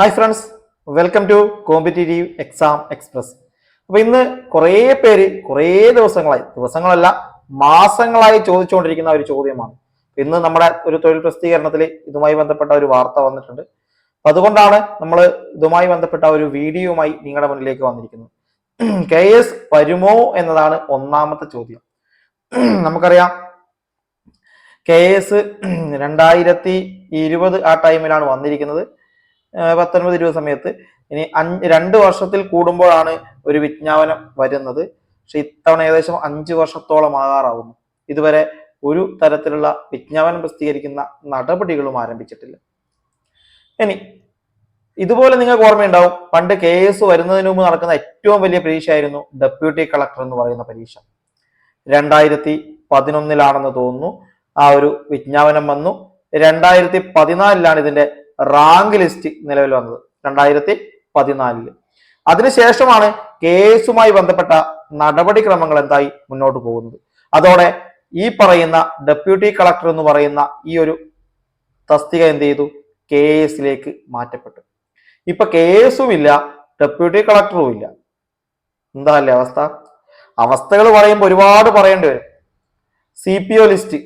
Hi friends welcome to competitive exam express അപ്പോൾ ഇന്ന് കുറേ പേര് കുറേ ദിവസങ്ങളായി ദിവസങ്ങളല്ല മാസങ്ങളായി ചോദിച്ചുകൊണ്ടിരിക്കുന്ന ഒരു ചോദ്യമാണ്. ഇന്ന് നമ്മുടെ ഒരു തൊഴിൽ പ്രസിദ്ധീകരണത്തിൽ ഇതുമായി ബന്ധപ്പെട്ട ഒരു വാർത്ത വന്നിട്ടുണ്ട്. അതുകൊണ്ടാണ് നമ്മൾ ഇതുമായി ബന്ധപ്പെട്ട ഒരു വീഡിയോയുമായി നിങ്ങളുടെ മുന്നിലേക്ക് വന്നിരിക്കുന്നത്. കെ എസ് വരുമോ എന്നതാണ് ഒന്നാമത്തെ ചോദ്യം. നമുക്കറിയാം കെ എസ് രണ്ടായിരത്തി ഇരുപത് ആ ടൈമിലാണ് വന്നിരിക്കുന്നത്. പത്തൊൻപത് ഇരുപത് സമയത്ത് ഇനി അഞ്ച് രണ്ട് വർഷത്തിൽ കൂടുമ്പോഴാണ് ഒരു വിജ്ഞാപനം വരുന്നത്. പക്ഷെ ഇത്തവണ ഏകദേശം അഞ്ച് വർഷത്തോളം ആകാറാവുന്നു. ഇതുവരെ ഒരു തരത്തിലുള്ള വിജ്ഞാപനം പ്രസിദ്ധീകരിക്കുന്ന നടപടികളും ആരംഭിച്ചിട്ടില്ല. ഇനി ഇതുപോലെ നിങ്ങൾക്ക് ഓർമ്മയുണ്ടാവും. പണ്ട് കെ എസ് വരുന്നതിന് മുമ്പ് നടക്കുന്ന ഏറ്റവും വലിയ പരീക്ഷയായിരുന്നു ഡെപ്യൂട്ടി കളക്ടർ എന്ന് പറയുന്ന പരീക്ഷ. രണ്ടായിരത്തി പതിനൊന്നിലാണെന്ന് തോന്നുന്നു. ആ ഒരു വിജ്ഞാപനം വന്നു. രണ്ടായിരത്തി പതിനാലിലാണ് ഇതിന്റെ റാങ്ക് ലിസ്റ്റ് നിലവിൽ വന്നത് രണ്ടായിരത്തി പതിനാലിൽ. അതിനുശേഷമാണ് കേസുമായി ബന്ധപ്പെട്ട നടപടിക്രമങ്ങൾ എന്തായി മുന്നോട്ട് പോകുന്നത്. അതോടെ ഈ പറയുന്ന ഡെപ്യൂട്ടി കളക്ടർ എന്ന് പറയുന്ന ഈ ഒരു തസ്തിക എന്ത് ചെയ്തു? കെ എസിലേക്ക് മാറ്റപ്പെട്ടു. ഇപ്പൊ കേസും ഇല്ല ഡെപ്യൂട്ടി കളക്ടറും ഇല്ല. എന്താ അല്ലേ അവസ്ഥ? അവസ്ഥകൾ പറയുമ്പോൾ ഒരുപാട് പറയേണ്ടി വരും. സി പി ഒ ലിസ്റ്റ്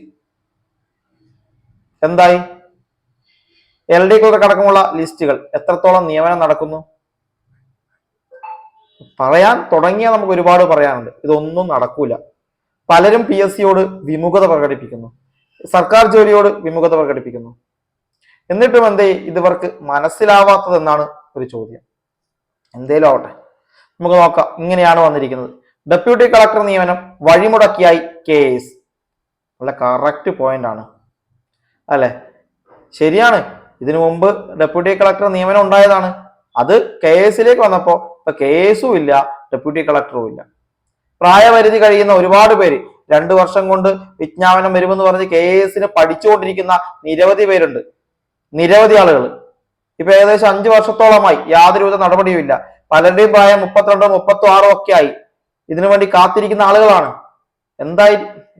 എന്തായി? എൽ ഡി കടക്കമുള്ള ലിസ്റ്റുകൾ എത്രത്തോളം നിയമനം നടക്കുന്നു? പറയാൻ തുടങ്ങിയാൽ നമുക്ക് ഒരുപാട് പറയാനുണ്ട്. ഇതൊന്നും നടക്കൂല. പലരും പി എസ് സിയോട് വിമുഖത പ്രകടിപ്പിക്കുന്നു. സർക്കാർ ജോലിയോട് വിമുഖത പ്രകടിപ്പിക്കുന്നു. എന്നിട്ടും എന്തേ ഇതുവർക്ക് മനസ്സിലാവാത്തതെന്നാണ് ഒരു ചോദ്യം. എന്തേലും ആവട്ടെ. നമുക്ക് നോക്കാം. ഇങ്ങനെയാണ് വന്നിരിക്കുന്നത്. ഡെപ്യൂട്ടി കളക്ടർ നിയമനം വഴിമുടക്കിയായി കേസ് നല്ല കറക്റ്റ് പോയിന്റ് ആണ്. അല്ലെ? ശരിയാണ്. ഇതിനു മുമ്പ് ഡെപ്യൂട്ടി കളക്ടർ നിയമനം ഉണ്ടായതാണ്. അത് കെ എസിലേക്ക് വന്നപ്പോ ഇപ്പൊ കെ എസും ഇല്ല ഡെപ്യൂട്ടി കളക്ടറും ഇല്ല. പ്രായപരിധി കഴിയുന്ന ഒരുപാട് പേര് രണ്ടു വർഷം കൊണ്ട് വിജ്ഞാപനം വരുമെന്ന് പറഞ്ഞ് കെ എസിന് പഠിച്ചുകൊണ്ടിരിക്കുന്ന നിരവധി പേരുണ്ട്. നിരവധി ആളുകൾ ഇപ്പൊ ഏകദേശം അഞ്ചു വർഷത്തോളമായി യാതൊരുവിധ നടപടിയും ഇല്ല. പലരുടെയും പ്രായം മുപ്പത്തിരണ്ടോ മുപ്പത്തോ ആറോ ഒക്കെ ആയി. ഇതിനു വേണ്ടി കാത്തിരിക്കുന്ന ആളുകളാണ്. എന്തായി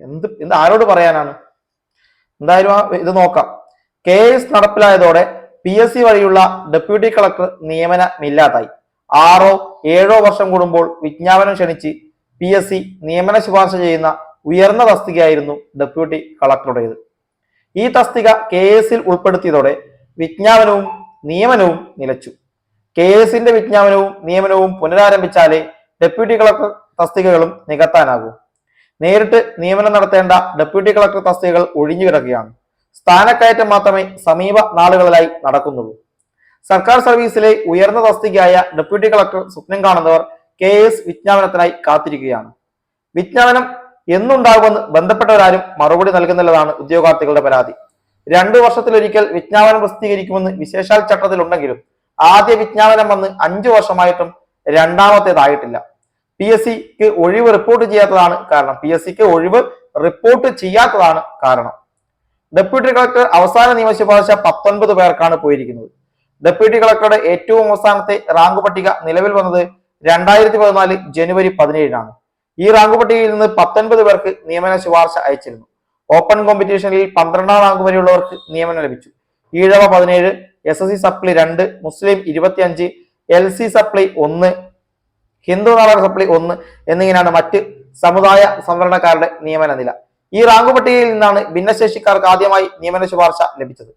എന്ത് എന്ത് ആരോട് പറയാനാണ്? എന്തായാലും ഇത് നോക്കാം. കെ എസ് നടപ്പിലായതോടെ പി എസ് സി വഴിയുള്ള ഡെപ്യൂട്ടി കളക്ടർ നിയമനമില്ലാതായി. ആറോ ഏഴോ വർഷം കൂടുമ്പോൾ വിജ്ഞാപനം ക്ഷണിച്ച് പി എസ് സി നിയമന ശുപാർശ ചെയ്യുന്ന ഉയർന്ന തസ്തികയായിരുന്നു ഡെപ്യൂട്ടി കളക്ടറുടേത് ഈ തസ്തിക കെ എസിൽ ഉൾപ്പെടുത്തിയതോടെ വിജ്ഞാപനവും നിയമനവും നിലച്ചു. കെ എസിന്റെ വിജ്ഞാപനവും നിയമനവും പുനരാരംഭിച്ചാലേ ഡെപ്യൂട്ടി കളക്ടർ തസ്തികകളും നികത്താനാകൂ. നേരിട്ട് നിയമനം നടത്തേണ്ട ഡെപ്യൂട്ടി കളക്ടർ തസ്തികകൾ ഒഴിഞ്ഞു കിടക്കുകയാണ് സ്ഥാനക്കയറ്റം മാത്രമേ സമീപ നാളുകളിലായി നടക്കുന്നുള്ളൂ. സർക്കാർ സർവീസിലെ ഉയർന്ന തസ്തികയായ ഡെപ്യൂട്ടി കളക്ടർ സ്വപ്നം കാണുന്നവർ കെ എസ് വിജ്ഞാപനത്തിനായി കാത്തിരിക്കുകയാണ്. വിജ്ഞാപനം എന്നുണ്ടാകുമെന്ന് ബന്ധപ്പെട്ടവരാരും മറുപടി നൽകുന്നില്ലതാണ് ഉദ്യോഗാർത്ഥികളുടെ പരാതി. രണ്ടു വർഷത്തിലൊരിക്കൽ വിജ്ഞാപനം പ്രസിദ്ധീകരിക്കുമെന്ന് വിശേഷാൽ ചട്ടത്തിലുണ്ടെങ്കിലും ആദ്യ വിജ്ഞാപനം വന്ന് അഞ്ചു വർഷമായിട്ടും രണ്ടാമത്തേതായിട്ടില്ല. പി എസ് സിക്ക് ഒഴിവ് റിപ്പോർട്ട് ചെയ്യാത്തതാണ് കാരണം. പി എസ് സിക്ക് ഒഴിവ് റിപ്പോർട്ട് ചെയ്യാത്തതാണ് കാരണം. ഡെപ്യൂട്ടി കളക്ടർ അവസാന നിയമശുപാർശ പത്തൊൻപത് പേർക്കാണ് പോയിരിക്കുന്നത്. ഡെപ്യൂട്ടി കളക്ടറുടെ ഏറ്റവും അവസാനത്തെ റാങ്ക് പട്ടിക നിലവിൽ വന്നത് രണ്ടായിരത്തി പതിനാല് ജനുവരി പതിനേഴിനാണ്. ഈ റാങ്ക് പട്ടികയിൽ നിന്ന് പത്തൊൻപത് പേർക്ക് നിയമന ശുപാർശ അയച്ചിരുന്നു. ഓപ്പൺ കോമ്പറ്റീഷനിൽ പന്ത്രണ്ടാം റാങ്ക് വരെയുള്ളവർക്ക് നിയമനം ലഭിച്ചു. ഈഴവ പതിനേഴ് എസ് എസ് സി സപ്ലി രണ്ട് മുസ്ലിം ഇരുപത്തിയഞ്ച് എൽ സി സപ്ലി ഒന്ന് ഹിന്ദു നാടക സപ്ലി ഒന്ന് എന്നിങ്ങനെയാണ് മറ്റ് സമുദായ സംവരണക്കാരുടെ നിയമന നില. ഈ റാങ്ക് പട്ടികയിൽ നിന്നാണ് ഭിന്നശേഷിക്കാർക്ക് ആദ്യമായി നിയമന ശുപാർശ ലഭിച്ചത്.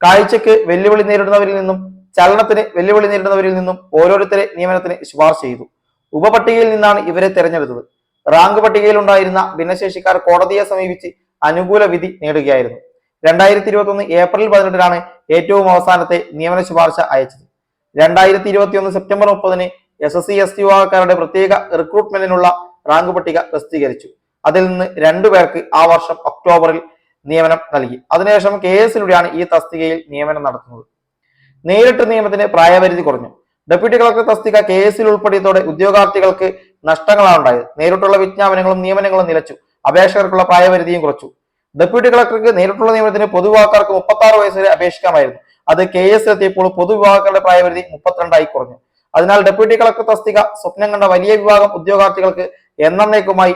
കാഴ്ചക്ക് വെല്ലുവിളി നേരിടുന്നവരിൽ നിന്നും ചലനത്തിന് വെല്ലുവിളി നേരിടുന്നവരിൽ നിന്നും ഓരോരുത്തരെ നിയമനത്തിന് ശുപാർശ ചെയ്തു. ഉപപട്ടികയിൽ നിന്നാണ് ഇവരെ തെരഞ്ഞെടുത്തത്. റാങ്ക് പട്ടികയിൽ ഉണ്ടായിരുന്ന ഭിന്നശേഷിക്കാർ കോടതിയെ സമീപിച്ച് അനുകൂല വിധി നേടുകയായിരുന്നു. രണ്ടായിരത്തി ഇരുപത്തി ഒന്ന് ഏപ്രിൽ പതിനെട്ടിനാണ് ഏറ്റവും അവസാനത്തെ നിയമന ശുപാർശ അയച്ചത്. രണ്ടായിരത്തി ഇരുപത്തിയൊന്ന് സെപ്റ്റംബർ മുപ്പതിന് S S C S T വിഭാഗക്കാരുടെ പ്രത്യേക റിക്രൂട്ട്മെന്റിനുള്ള റാങ്ക് പട്ടിക പ്രസിദ്ധീകരിച്ചു. അതിൽ നിന്ന് രണ്ടു പേർക്ക് ആ വർഷം ഒക്ടോബറിൽ നിയമനം നൽകി. അതിനുശേഷം കെ എസിലൂടെയാണ് ഈ തസ്തികയിൽ നിയമനം നടത്തുന്നത്. നേരിട്ട് നിയമത്തിന് പ്രായപരിധി കുറഞ്ഞു. ഡെപ്യൂട്ടി കളക്ടർ തസ്തിക കെ എസിൽ ഉൾപ്പെടുത്തിയതോടെ ഉദ്യോഗാർത്ഥികൾക്ക് നഷ്ടങ്ങളാണ് ഉണ്ടായത്. നേരിട്ടുള്ള വിജ്ഞാപനങ്ങളും നിയമനങ്ങളും നിലച്ചു. അപേക്ഷകർക്കുള്ള പ്രായപരിധിയും കുറച്ചു. ഡെപ്യൂട്ടി കളക്ടർക്ക് നേരിട്ടുള്ള നിയമനത്തിന് പൊതുവിഭാഗക്കാർക്ക് മുപ്പത്തി ആറ് വയസ്സ് വരെ അപേക്ഷിക്കാമായിരുന്നു. അത് കെ എസ് എത്തിയപ്പോൾ പൊതുവിഭാഗക്കാരുടെ പ്രായപരിധി മുപ്പത്തിരണ്ടായി കുറഞ്ഞു. അതിനാൽ ഡെപ്യൂട്ടി കളക്ടർ തസ്തിക സ്വപ്നം കണ്ട വലിയ വിഭാഗം ഉദ്യോഗാർത്ഥികൾക്ക് എന്നേക്കുമായി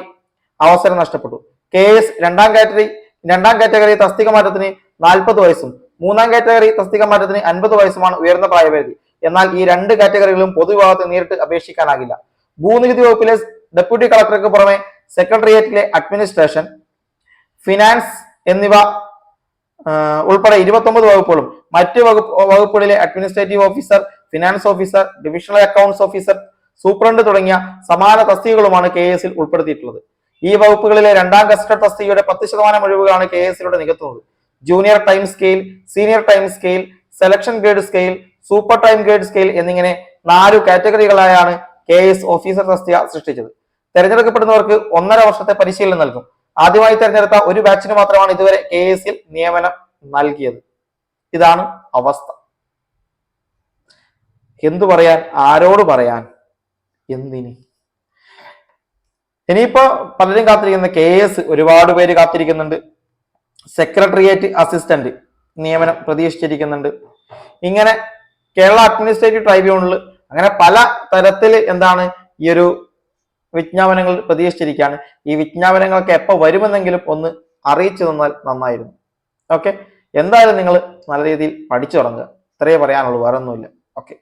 അവസരം നഷ്ടപ്പെട്ടു. കെ എസ് രണ്ടാം കാറ്റഗറി രണ്ടാം കാറ്റഗറി തസ്തിക മാറ്റത്തിന് നാൽപ്പത് വയസ്സും മൂന്നാം കാറ്റഗറി തസ്തിക മാറ്റത്തിന് അൻപത് വയസ്സുമാണ് ഉയർന്ന പ്രായപരിധി. എന്നാൽ ഈ രണ്ട് കാറ്റഗറികളും പൊതുവിഭാഗത്തെ നേരിട്ട് അപേക്ഷിക്കാനാകില്ല. ഭൂനികുതി വകുപ്പിലെ ഡെപ്യൂട്ടി കളക്ടർക്ക് പുറമെ സെക്രട്ടേറിയറ്റിലെ അഡ്മിനിസ്ട്രേഷൻ ഫിനാൻസ് എന്നിവ ഉൾപ്പെടെ ഇരുപത്തൊമ്പത് വകുപ്പുകളും മറ്റ് വകുപ്പ് വകുപ്പുകളിലെ administrative officer finance officer divisional accounts officer superintendent തുടങ്ങിയ സമാന തസ്തികകളുമാണ് കെ എസിൽ ഉൾപ്പെടുത്തിയിട്ടുള്ളത്. ഈ വകുപ്പുകളിലെ രണ്ടാം ഗസ്റ്റഡ് തസ്തികയുടെ പത്ത് ശതമാനം ഒഴിവുകളാണ് കെ എസ് സിയുടെ നികത്തുന്നത്. Junior time scale senior time scale selection grade scale super time grade scale എന്നിങ്ങനെ നാലു കാറ്റഗറികളായാണ് കെ എസ് ഓഫീസർ തസ്തിക സൃഷ്ടിച്ചത്. തെരഞ്ഞെടുക്കപ്പെടുന്നവർക്ക് ഒന്നര വർഷത്തെ പരിശീലനം നൽകും. ആദ്യമായി തെരഞ്ഞെടുത്ത ഒരു ബാച്ചിന് മാത്രമാണ് ഇതുവരെ കെ എസിൽ നിയമനം നൽകിയത്. ഇതാണ് അവസ്ഥ. എന്തു പറയാൻ ആരോട് പറയാൻ എന്തിന്? ഇനിയിപ്പോ പലരും കാത്തിരിക്കുന്ന കെ എസ് ഒരുപാട് പേര് കാത്തിരിക്കുന്നുണ്ട്. സെക്രട്ടേറിയറ്റ് അസിസ്റ്റന്റ് നിയമനം പ്രതീക്ഷിച്ചിരിക്കുന്നുണ്ട്. ഇങ്ങനെ കേരള അഡ്മിനിസ്ട്രേറ്റീവ് ട്രൈബ്യൂണലിൽ അങ്ങനെ പല തരത്തിൽ എന്താണ് ഈ ഒരു വിജ്ഞാപനങ്ങൾ പ്രതീക്ഷിച്ചിരിക്കുകയാണ്. ഈ വിജ്ഞാപനങ്ങളൊക്കെ എപ്പോൾ വരുമെന്നെങ്കിലും ഒന്ന് അറിയിച്ചു തന്നാൽ നന്നായിരുന്നു. ഓക്കെ എന്തായാലും നിങ്ങൾ നല്ല രീതിയിൽ പഠിച്ചു തുടങ്ങുക. ഇത്രയേ പറയാനുള്ളൂ വേറെ ഒന്നുമില്ല ഓക്കെ